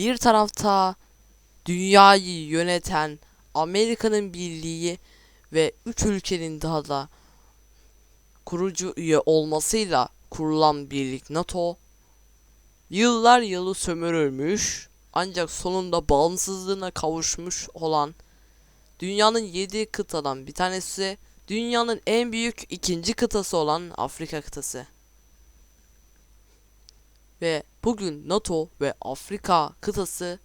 Bir tarafta dünyayı yöneten Amerika'nın birliği ve üç ülkenin daha da kurucu üye olmasıyla kurulan birlik NATO yıllar yılı sömürülmüş ancak sonunda bağımsızlığına kavuşmuş olan dünyanın yedi kıtadan bir tanesi dünyanın en büyük ikinci kıtası olan Afrika kıtası. Ve bugün NATO ve Afrika kıtası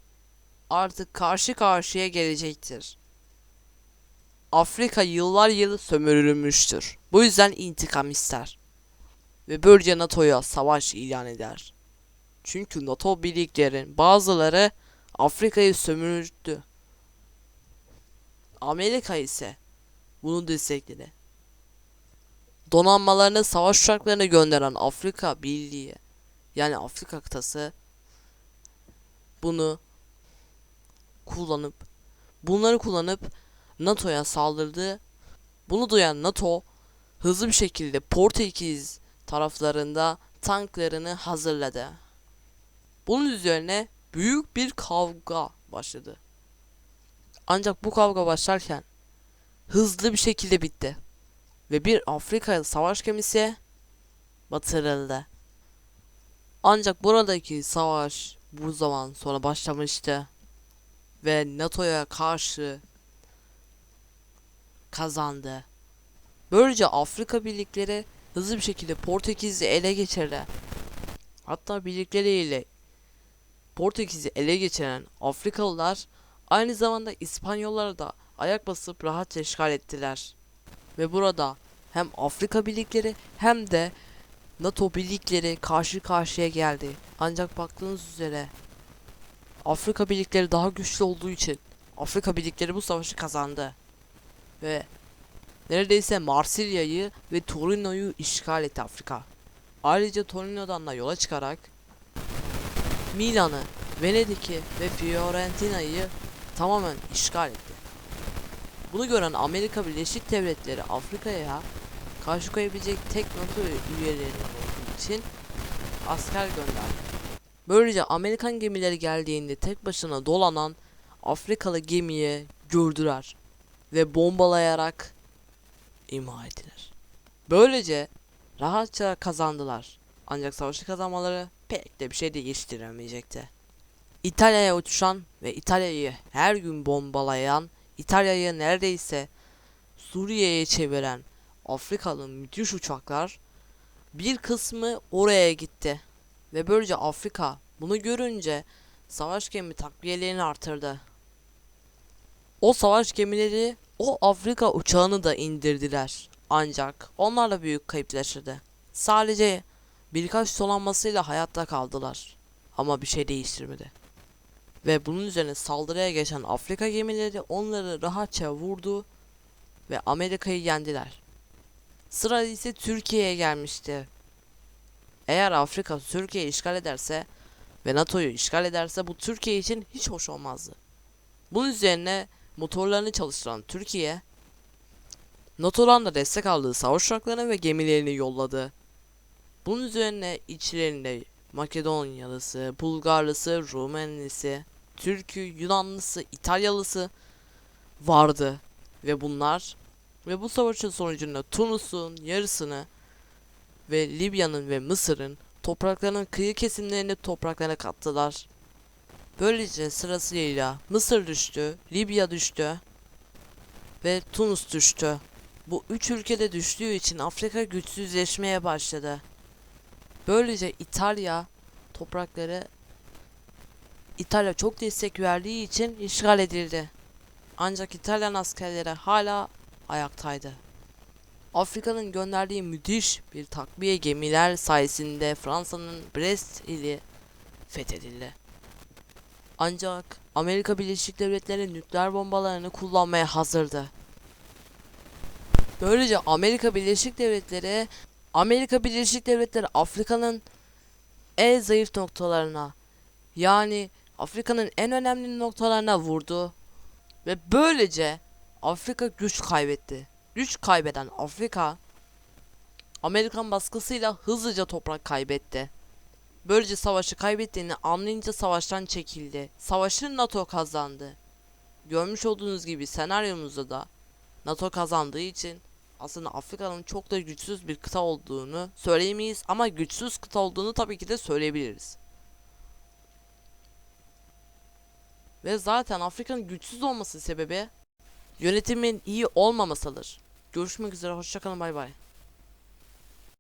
artık karşı karşıya gelecektir. Afrika yıllar yılı sömürülmüştür. Bu yüzden intikam ister. Ve böylece NATO'ya savaş ilan eder. Çünkü NATO birliklerin bazıları Afrika'yı sömürdü. Amerika ise bunu destekledi. Donanmalarını savaş uçaklarına gönderen Afrika Birliği yani Afrika kıtası bunu kullanıp bunları kullanıp NATO'ya saldırdı. Bunu duyan NATO hızlı bir şekilde Portekiz taraflarında tanklarını hazırladı. Bunun üzerine büyük bir kavga başladı. Ancak bu kavga başlarken hızlı bir şekilde bitti. Ve bir Afrika savaş gemisi batırıldı. Ancak buradaki savaş bu zaman sonra başlamıştı. Ve NATO'ya karşı kazandı. Böylece Afrika birlikleri hızlı bir şekilde Portekiz'i ele geçirdi. Hatta birlikleriyle Portekiz'i ele geçiren Afrikalılar aynı zamanda İspanyollara da ayak basıp rahatça işgal ettiler. Ve burada hem Afrika birlikleri hem de NATO birlikleri karşı karşıya geldi. Ancak baktığınız üzere Afrika birlikleri daha güçlü olduğu için Afrika birlikleri bu savaşı kazandı. Ve neredeyse Marsilya'yı ve Torino'yu işgal etti Afrika. Ayrıca Torino'dan da yola çıkarak Milan'ı, Venedik'i ve Fiorentina'yı tamamen işgal etti. Bunu gören Amerika Birleşik Devletleri Afrika'ya karşı koyabilecek tek NATO üyeleri olduğu için asker gönderdi. Böylece Amerikan gemileri geldiğinde tek başına dolanan Afrikalı gemiye gördüler ve bombalayarak imha ettiler. Böylece rahatça kazandılar. Ancak savaşı kazanmaları pek de bir şey değiştiremeyecekti. İtalya'ya uçan ve İtalya'yı her gün bombalayan, İtalya'yı neredeyse Suriye'ye çeviren Afrikalı müthiş uçaklar bir kısmı oraya gitti. Ve böylece Afrika bunu görünce savaş gemi takviyelerini artırdı. O savaş gemileri o Afrika uçağını da indirdiler. Ancak onlarla büyük kayıp yaşadı. Sadece birkaç donanmasıyla hayatta kaldılar. Ama bir şey değiştirmedi. Ve bunun üzerine saldırıya geçen Afrika gemileri onları rahatça vurdu ve Amerika'yı yendiler. Sıra ise Türkiye'ye gelmişti. Eğer Afrika Türkiye'yi işgal ederse ve NATO'yu işgal ederse bu Türkiye için hiç hoş olmazdı. Bunun üzerine motorlarını çalıştıran Türkiye, NATO'dan da destek aldığı savaş uçaklarını ve gemilerini yolladı. Bunun üzerine içlerinde Makedonyalısı, Bulgarlısı, Rumenlisi, Türk'ü, Yunanlısı, İtalyalısı vardı ve bunlar ve bu savaşın sonucunda Tunus'un yarısını ve Libya'nın ve Mısır'ın topraklarının kıyı kesimlerini topraklarına kattılar. Böylece sırasıyla Mısır düştü, Libya düştü ve Tunus düştü. Bu üç ülkede düştüğü için Afrika güçsüzleşmeye başladı. Böylece İtalya toprakları İtalya çok destek verdiği için işgal edildi. Ancak İtalyan askerleri hala ayaktaydı. Afrika'nın gönderdiği müthiş bir takviye gemiler sayesinde Fransa'nın Brest ili fethedildi. Ancak Amerika Birleşik Devletleri nükleer bombalarını kullanmaya hazırdı. Böylece Amerika Birleşik Devletleri Amerika Birleşik Devletleri Afrika'nın en zayıf noktalarına yani Afrika'nın en önemli noktalarına vurdu ve böylece Afrika güç kaybetti. Güç kaybeden Afrika Amerikan baskısıyla hızlıca toprak kaybetti. böylece savaşı kaybettiğini anlayınca savaştan çekildi. Savaşı NATO kazandı. Görmüş olduğunuz gibi senaryomuzda da NATO kazandığı için aslında Afrika'nın çok da güçsüz bir kıta olduğunu söyleyemeyiz ama güçsüz kıta olduğunu tabii ki de söyleyebiliriz. Ve zaten Afrika'nın güçsüz olması sebebi yönetimin iyi olmamasıdır. Görüşmek üzere hoşçakalın bay bay.